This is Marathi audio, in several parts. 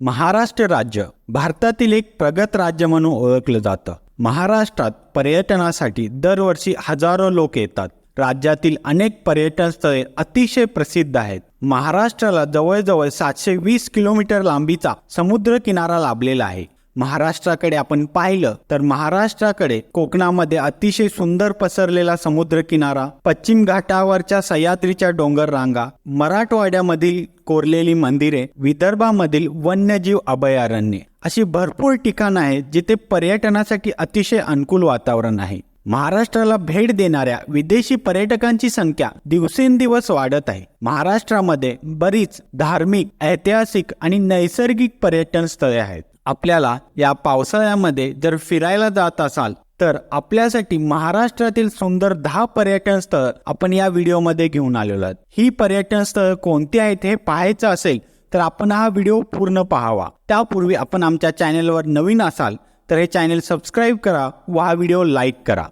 महाराष्ट्र राज्य भारतातील एक प्रगत राज्य म्हणून ओळखलं जातं. महाराष्ट्रात पर्यटनासाठी दरवर्षी हजारो लोक येतात. राज्यातील अनेक पर्यटन स्थळे अतिशय प्रसिद्ध आहेत. महाराष्ट्राला जवळजवळ सातशे वीस किलोमीटर लांबीचा समुद्र किनारा लाभलेला आहे. महाराष्ट्राकडे आपण पाहिलं तर महाराष्ट्राकडे कोकणामध्ये अतिशय सुंदर पसरलेला समुद्र किनारा पश्चिम घाटावरच्या सह्याद्रीच्या डोंगर रांगा मराठवाड्यामधील कोरलेली मंदिरे विदर्भामधील वन्यजीव अभयारण्ये. अशी भरपूर ठिकाणं आहेत जिथे पर्यटनासाठी अतिशय अनुकूल वातावरण आहे. महाराष्ट्राला भेट देणाऱ्या विदेशी पर्यटकांची संख्या दिवसेंदिवस वाढत आहे. महाराष्ट्रामध्ये बरीच धार्मिक ऐतिहासिक आणि नैसर्गिक पर्यटन स्थळे आहेत. आपल्याला या पावसाळ्यामध्ये जर फिरायला जात असाल तर आपल्यासाठी महाराष्ट्रातील सुंदर दहा पर्यटन स्थळ आपण या व्हिडिओमध्ये घेऊन आलेलो आहोत. ही पर्यटन स्थळ कोणती आहेत हे पाहायचं असेल तर आपण हा व्हिडिओ पूर्ण पाहावा. त्यापूर्वी आपण आमच्या चॅनेलवर नवीन असाल तर हे चॅनेल सबस्क्राईब करा व हा व्हिडिओ लाईक करा.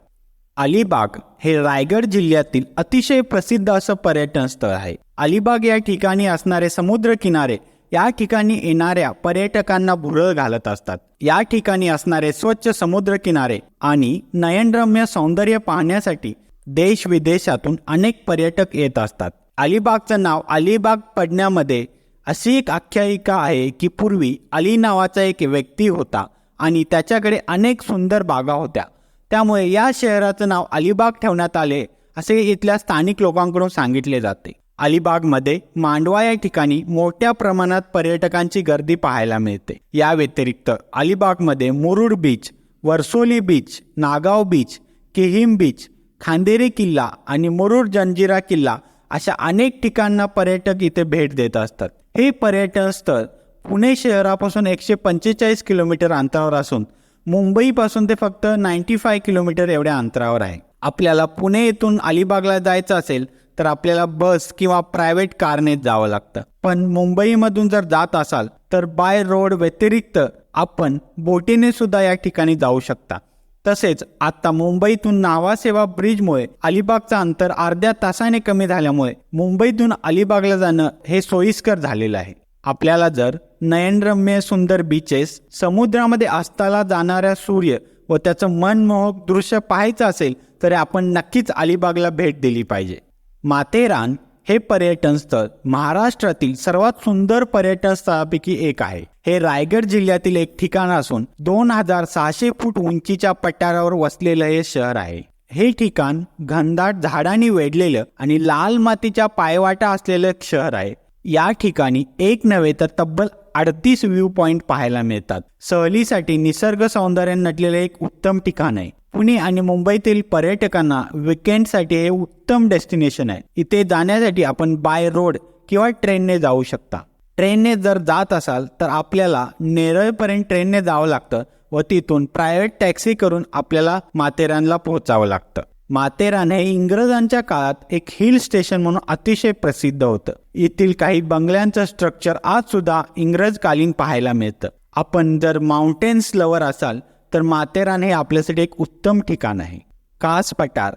अलिबाग हे रायगड जिल्ह्यातील अतिशय प्रसिद्ध असं पर्यटन स्थळ आहे. अलिबाग या ठिकाणी असणारे समुद्र किनारे या ठिकाणी येणाऱ्या पर्यटकांना भुरळ घालत असतात. या ठिकाणी असणारे स्वच्छ समुद्र किनारे आणि नयनरम्य सौंदर्य पाहण्यासाठी देश विदेशातून अनेक पर्यटक येत असतात. अलिबागचं नाव अलिबाग पडण्यामध्ये अशी एक आख्यायिका आहे की पूर्वी अली नावाचा एक व्यक्ती होता आणि त्याच्याकडे अनेक सुंदर बागा होत्या. त्यामुळे या शहराचं नाव अलिबाग ठेवण्यात आले असे इथल्या स्थानिक लोकांकडून सांगितले जाते. अलिबागमध्ये मांडवा या ठिकाणी मोठ्या प्रमाणात पर्यटकांची गर्दी पाहायला मिळते. या व्यतिरिक्त अलिबागमध्ये Murud beach Varsoli beach Nagaon beach Kihim beach Khanderi किल्ला आणि मुरुड जंजिरा किल्ला अशा अनेक ठिकाणांना पर्यटक इथे भेट देत असतात. हे पर्यटन स्थळ पुणे शहरापासून एकशे पंचेचाळीस किलोमीटर अंतरावर असून मुंबईपासून ते फक्त नाईन्टी फाय किलोमीटर एवढ्या अंतरावर आहे. आपल्याला पुणे येथून अलिबागला जायचं असेल तर आपल्याला बस किंवा प्रायव्हेट कारने जावं लागतं. पण मुंबईमधून जर जात असाल तर बाय रोड व्यतिरिक्त आपण बोटीने सुद्धा या ठिकाणी जाऊ शकता. तसेच आता मुंबईतून नावासेवा ब्रिजमुळे अलिबागचं अंतर अर्ध्या तासाने कमी झाल्यामुळे मुंबईतून अलिबागला जाणं हे सोयीस्कर झालेलं आहे. आपल्याला जर नयनरम्य सुंदर बीचेस समुद्रामध्ये अस्ताला जाणाऱ्या सूर्य व त्याचं मनमोहक दृश्य पाहायचं असेल तर आपण नक्कीच अलिबागला भेट दिली पाहिजे. माथेरान हे पर्यटन स्थळ महाराष्ट्रातील सर्वात सुंदर पर्यटन स्थळापैकी एक आहे. हे रायगड जिल्ह्यातील एक ठिकाण असून दोन हजार सहाशे फूट उंचीच्या पठारावर वसलेलं हे शहर आहे. हे ठिकाण घनदाट झाडांनी वेढलेलं आणि लाल मातीच्या पायवाटा असलेलं एक शहर आहे. या ठिकाणी एक नव्हे तर तब्बल अडतीस व्ह्यू पॉइंट पाहायला मिळतात. सहलीसाठी निसर्ग सौंदर्य नटलेलं एक उत्तम ठिकाण आहे. पुणे आणि मुंबईतील पर्यटकांना विकेंडसाठी हे उत्तम डेस्टिनेशन आहे. इथे जाण्यासाठी आपण बाय रोड किंवा ट्रेनने जाऊ शकता. ट्रेनने जर जात असाल तर आपल्याला नेरळपर्यंत ट्रेनने जावं लागतं व तिथून प्रायव्हेट टॅक्सी करून आपल्याला माथेरानला पोहोचावं लागतं. माथेरान हे इंग्रजांच्या काळात एक हिल स्टेशन म्हणून अतिशय प्रसिद्ध होतं. येथील काही बंगल्यांचं स्ट्रक्चर आज सुद्धा इंग्रजकालीन पाहायला मिळतं. आपण जर माउंटेन्स लवर असाल तर माथेरान हे आपल्यासाठी एक उत्तम ठिकाण आहे. कास पठार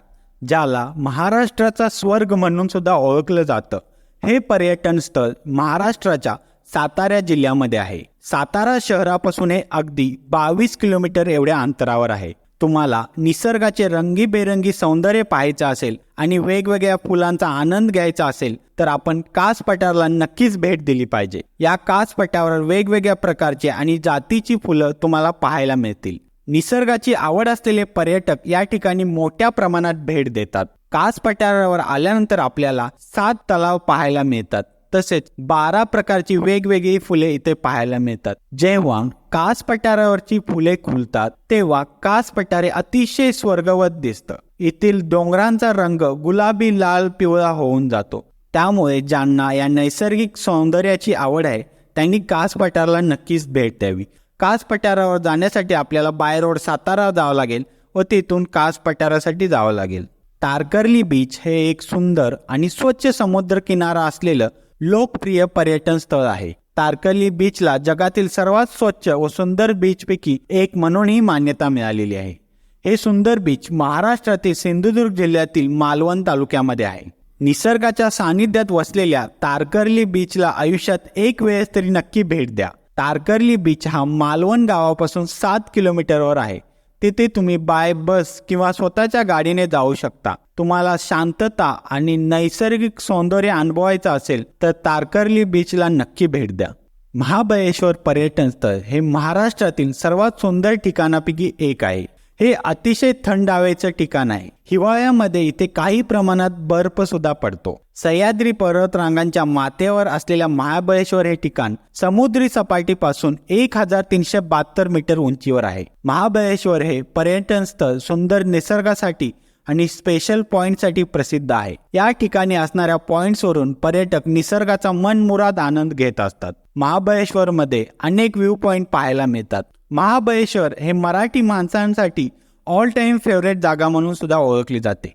ज्याला महाराष्ट्राचा स्वर्ग म्हणून सुद्धा ओळखलं जातं हे पर्यटन स्थळ महाराष्ट्राच्या सातारा जिल्ह्यामध्ये आहे. सातारा शहरापासून हे अगदी बावीस किलोमीटर एवढ्या अंतरावर आहे. तुम्हाला निसर्गाचे रंगीबेरंगी सौंदर्य पाहायचं असेल आणि वेगवेगळ्या फुलांचा आनंद घ्यायचा असेल तर आपण कास नक्कीच भेट दिली पाहिजे. या कासपट्यावर वेगवेगळ्या प्रकारचे आणि जातीची फुलं तुम्हाला पाहायला मिळतील. निसर्गाची आवड असलेले पर्यटक या ठिकाणी मोठ्या प्रमाणात भेट देतात. कासपट्यावर आल्यानंतर आपल्याला सात तलाव पाहायला मिळतात. तसेच बारा प्रकारची वेगवेगळी फुले इथे पाहायला मिळतात. जेव्हा कास पठारावरची फुले खुलतात तेव्हा कास पठारे अतिशय स्वर्गवत दिसतं. येथील डोंगरांचा रंग गुलाबी लाल पिवळा होऊन जातो. त्यामुळे ज्यांना या नैसर्गिक सौंदर्याची आवड आहे त्यांनी कास पठाराला नक्कीच भेट द्यावी. कास पठारावर जाण्यासाठी आपल्याला बाय रोड सातारा जावं लागेल व तिथून कास पठारासाठी जावं लागेल. तारकर्ली बीच हे एक सुंदर आणि स्वच्छ समुद्र किनारा असलेलं लोकप्रिय पर्यटन स्थळ आहे. तारकली बीचला जगातील सर्वात स्वच्छ व सुंदर बीचपैकी एक म्हणूनही मान्यता मिळालेली आहे. हे सुंदर बीच महाराष्ट्रातील सिंधुदुर्ग जिल्ह्यातील मालवण तालुक्यामध्ये आहे. निसर्गाच्या सानिध्यात वसलेल्या तारकर्ली बीचला आयुष्यात एक वेळेस तरी नक्की भेट द्या. तारकर्ली बीच हा मालवण गावापासून सात किलोमीटरवर आहे. तिथे तुम्ही बाय बस किंवा स्वतःच्या गाडीने जाऊ शकता. तुम्हाला शांतता आणि नैसर्गिक सौंदर्य अनुभवायचं असेल तर तारकर्ली बीचला नक्की भेट द्या. महाबळेश्वर पर्यटन स्थळ हे महाराष्ट्रातील सर्वात सुंदर ठिकाणापैकी एक आहे. हे अतिशय थंड हवेचं ठिकाण आहे. हिवाळ्यामध्ये इथे काही प्रमाणात बर्फ सुद्धा पडतो. सह्याद्री पर्वत रांगांच्या माथ्यावर असलेल्या महाबळेश्वर हे ठिकाण समुद्री सपाटीपासून एक हजार तीनशे बहात्तर मीटर उंचीवर आहे. महाबळेश्वर हे पर्यटन स्थळ सुंदर निसर्गासाठी आणि स्पेशल पॉईंटसाठी प्रसिद्ध आहे. या ठिकाणी असणाऱ्या पॉईंट्सवरून पर्यटक निसर्गाचा मनमुराद आनंद घेत असतात. महाबळेश्वरमध्ये अनेक व्ह्यू पॉईंट पाहायला मिळतात. महाबळेश्वर हे मराठी माणसांसाठी ऑल टाइम फेवरेट जागा म्हणून सुद्धा ओळखली जाते.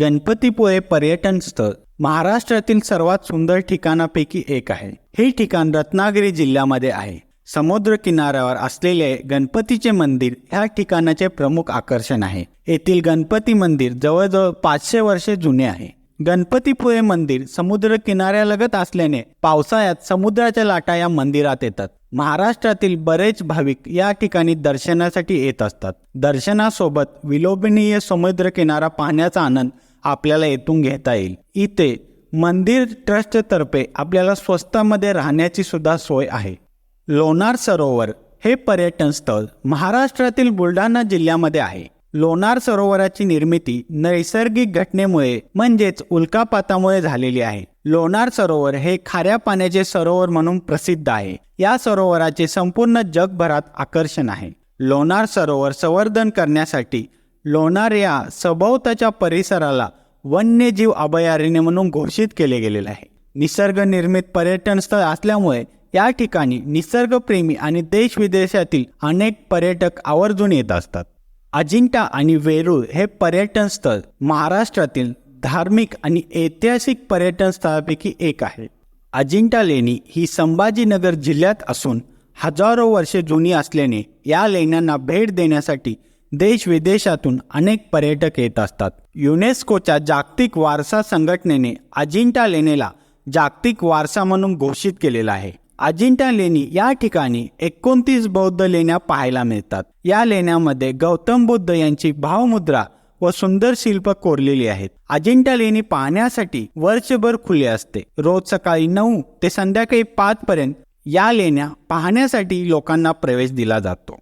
गणपतीपुळे पर्यटन स्थळ महाराष्ट्रातील सर्वात सुंदर ठिकाणापैकी एक आहे. हे ठिकाण रत्नागिरी जिल्ह्यामध्ये आहे. समुद्र किनाऱ्यावर असलेले गणपतीचे मंदिर ह्या ठिकाणाचे प्रमुख आकर्षण आहे. येथील गणपती मंदिर जवळजवळ पाचशे वर्षे जुने आहे. गणपतीपुळे मंदिर समुद्र किनाऱ्यालगत असल्याने पावसाळ्यात समुद्राच्या लाटा या मंदिरात येतात. महाराष्ट्रातील बरेच भाविक या ठिकाणी दर्शनासाठी येत असतात. दर्शनासोबत विलोभनीय समुद्र किनारा पाहण्याचा आनंद आपल्याला येथून घेता येईल. इथे मंदिर ट्रस्टतर्फे आपल्याला स्वस्तामध्ये राहण्याची सुद्धा सोय आहे. लोणार सरोवर हे पर्यटन स्थळ महाराष्ट्रातील बुलढाणा जिल्ह्यामध्ये आहे. लोणार सरोवराची निर्मिती नैसर्गिक घटनेमुळे म्हणजेच उल्कापातामुळे झालेली आहे. लोणार सरोवर हे खाऱ्या पाण्याचे सरोवर म्हणून प्रसिद्ध आहे. या सरोवराचे संपूर्ण जगभरात आकर्षण आहे. लोणार सरोवर संवर्धन करण्यासाठी लोणार या सभोवताच्या परिसराला वन्यजीव अभयारण्य म्हणून घोषित केले गेलेले आहे. निसर्गनिर्मित पर्यटन स्थळ असल्यामुळे या ठिकाणी निसर्गप्रेमी आणि देश विदेशातील अनेक पर्यटक आवर्जून येत असतात. अजिंठा आणि वेरूळ हे पर्यटन स्थळ महाराष्ट्रातील धार्मिक आणि ऐतिहासिक पर्यटन स्थळापैकी एक आहे. अजिंठा लेणी ही संभाजीनगर जिल्ह्यात असून हजारो वर्षे जुनी असल्याने या लेण्यांना भेट देण्यासाठी देश विदेशातून अनेक पर्यटक येत असतात. युनेस्कोच्या जागतिक वारसा संघटनेने अजिंठा लेणीला जागतिक वारसा म्हणून घोषित केलेला आहे. अजिंठा लेणी या ठिकाणी एकोणतीस बौद्ध लेण्या पाहायला मिळतात. या लेण्यामध्ये गौतम बुद्ध यांची भावमुद्रा व सुंदर शिल्प कोरलेली आहेत. अजिंठा लेणी पाहण्यासाठी वर्षभर खुले असते. रोज सकाळी नऊ ते संध्याकाळी पाच पर्यंत या लेण्या पाहण्यासाठी लोकांना प्रवेश दिला जातो.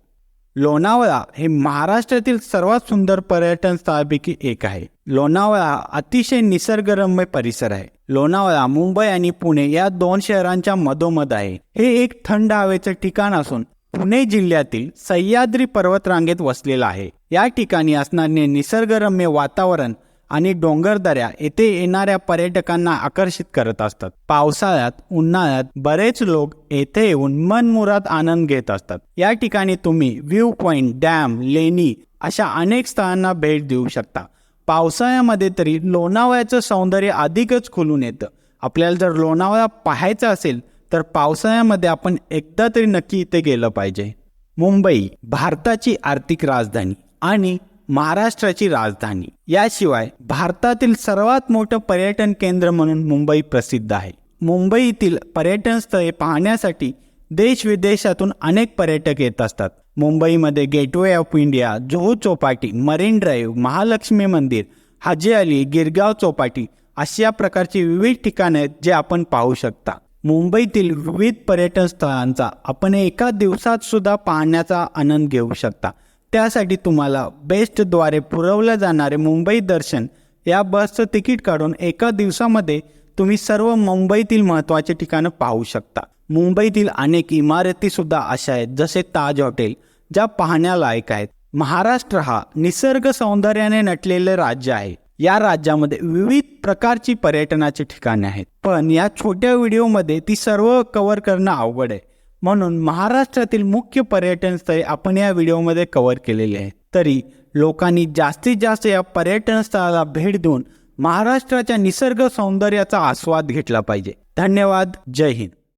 लोणावळा हे महाराष्ट्रातील सर्वात सुंदर पर्यटन स्थळापैकी एक आहे. लोणावळा अतिशय निसर्गरम्य परिसर आहे. लोणावळा मुंबई आणि पुणे या दोन शहरांच्या मधोमध आहे. हे एक थंड हवेचं ठिकाण असून पुणे जिल्ह्यातील सह्याद्री पर्वतरांगेत वसलेलं आहे. या ठिकाणी असणारे निसर्गरम्य वातावरण आणि डोंगरदऱ्या येथे येणाऱ्या पर्यटकांना आकर्षित करत असतात. पावसाळ्यात उन्हाळ्यात बरेच लोक येथे येऊन मनमुराद आनंद घेत असतात. या ठिकाणी तुम्ही व्ह्यू पॉईंट डॅम लेणी अशा अनेक स्थळांना भेट देऊ शकता. पावसाळ्यामध्ये तरी लोणावळ्याचं सौंदर्य अधिकच खुलून येतं. आपल्याला जर लोणावळा पाहायचा असेल तर पावसाळ्यामध्ये आपण एकदा तरी नक्की इथे गेलं पाहिजे. मुंबई भारताची आर्थिक राजधानी आणि महाराष्ट्राची राजधानी. याशिवाय भारतातील सर्वात मोठं पर्यटन केंद्र म्हणून मुंबई प्रसिद्ध आहे. मुंबईतील पर्यटन स्थळे पाहण्यासाठी देश विदेशातून अनेक पर्यटक येत असतात. मुंबईमध्ये gateway of India Juhu Chowpatty marine drive Mahalaxmi मंदिर हाजी अली गिरगाव चौपाटी अशा प्रकारची विविध ठिकाणे आहेत जे आपण पाहू शकता. मुंबईतील विविध पर्यटन स्थळांचा आपण एका दिवसात सुद्धा पाहण्याचा आनंद घेऊ शकता. त्यासाठी तुम्हाला बेस्टद्वारे पुरवलं जाणारे मुंबई दर्शन या बसचं तिकीट काढून एका दिवसामध्ये तुम्ही सर्व मुंबईतील महत्त्वाचे ठिकाणं पाहू शकता. मुंबईतील अनेक इमारती सुद्धा अशा आहेत जसे ताज हॉटेल ज्या पाहण्यालायक आहेत. महाराष्ट्र हा निसर्ग सौंदर्याने नटलेले राज्य आहे. या राज्यामध्ये विविध प्रकारची पर्यटनाची ठिकाणे आहेत. पण या छोट्या व्हिडिओमध्ये ती सर्व कव्हर करणं अवघड आहे. म्हणून महाराष्ट्रातील मुख्य पर्यटन स्थळे आपण या व्हिडिओमध्ये कव्हर केलेले आहेत. तरी लोकांनी जास्तीत जास्त या पर्यटन स्थळाला भेट देऊन महाराष्ट्राच्या निसर्ग सौंदर्याचा आस्वाद घेतला पाहिजे. धन्यवाद. जय हिंद.